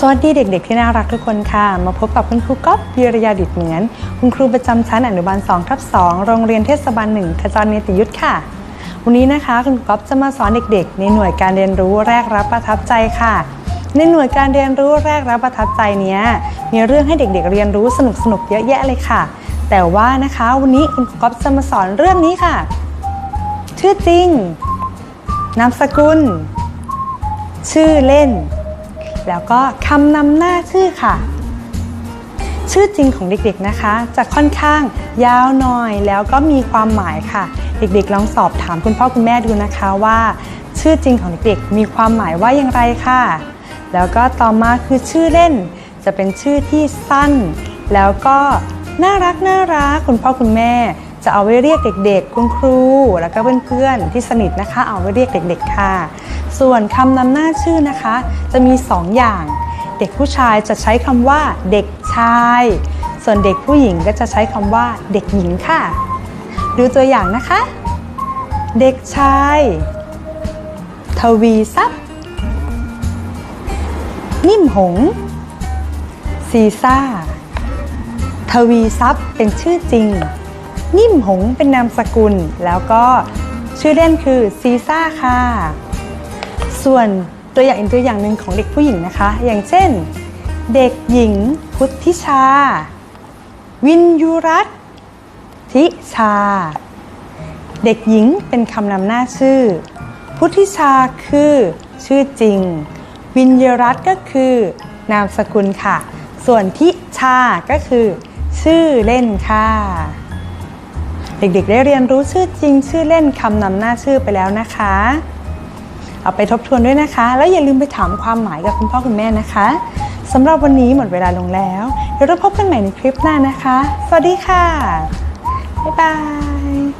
สวัสดีเด็กๆ ที่น่ารักทุกคนค่ะ มาพบกับคุณครูก๊อฟวิรยาดิตเหมือน คุณครูประจำชั้นอนุบาล2ทับ2โรงเรียนเทศบาล1ขจรเนติยุทธค่ะ วันนี้นะคะคุณครูก๊อฟจะมาสอนเด็กๆ ในหน่วยการเรียนรู้แรกรับประทับใจค่ะ ในหน่วยการเรียนรู้แรกรับประทับใจเนี้ยมีเรื่องให้เด็กๆ เรียนรู้สนุกๆเยอะแยะเลยค่ะ แต่ว่านะคะวันนี้คุณครูก๊อฟจะมาสอนเรื่องนี้ค่ะ ชื่อจริง นามสกุล ชื่อเล่น แล้วก็คำนำหน้าชื่อค่ะ ชื่อจริงของเด็กๆนะคะ จะค่อนข้างยาวหน่อยแล้วก็มีความหมายค่ะ เด็กๆ ลองสอบถามคุณพ่อคุณแม่ดูนะคะว่า ชื่อจริงของเด็กๆ มีความหมายว่าอย่างไรค่ะ แล้วก็ต่อมาคือชื่อเล่น จะเป็นชื่อที่สั้น แล้วก็น่ารักน่ารักคุณพ่อคุณแม่จะเอาไว้เรียกเด็กๆ คุณครู แล้วก็เพื่อนๆที่สนิทนะคะ เอาไว้เรียกเด็ก ๆ ค่ะ ส่วนคำนำหน้าชื่อนะคะ จะมี 2 อย่าง เด็กผู้ชายจะใช้คำว่า เด็กชาย ส่วนเด็กผู้หญิงก็จะใช้คำว่า เด็กหญิงค่ะ ดูตัวอย่างนะคะ เด็กชาย ทวีทรัพย์ นิ่มหง ซีซ่า ทวีทรัพย์เป็นชื่อจริง นิ่มหงเป็นนามสกุล แล้วก็ชื่อเล่นคือซีซ่าค่ะ ส่วนตัวอย่างอีกตัวอย่างหนึ่งของเด็กผู้หญิงนะคะ อย่างเช่น เด็กหญิงพุทธิชา วินยุรัตทิชา เด็กหญิงเป็นคำนำหน้าชื่อ พุทธิชาคือชื่อจริง วินยรัตก็คือนามสกุลค่ะ ส่วนทิชาก็คือชื่อเล่นค่ะ เด็กๆได้เรียนรู้ชื่อจริงชื่อเล่นคำนำหน้าชื่อไปแล้วนะคะ เอาไปทบทวนด้วยนะคะ แล้วอย่าลืมไปถามความหมายกับคุณพ่อคุณแม่นะคะสำหรับวันนี้หมดเวลาลงแล้ว เดี๋ยวเราพบกันใหม่ในคลิปหน้านะคะ สวัสดีค่ะ บ๊ายบาย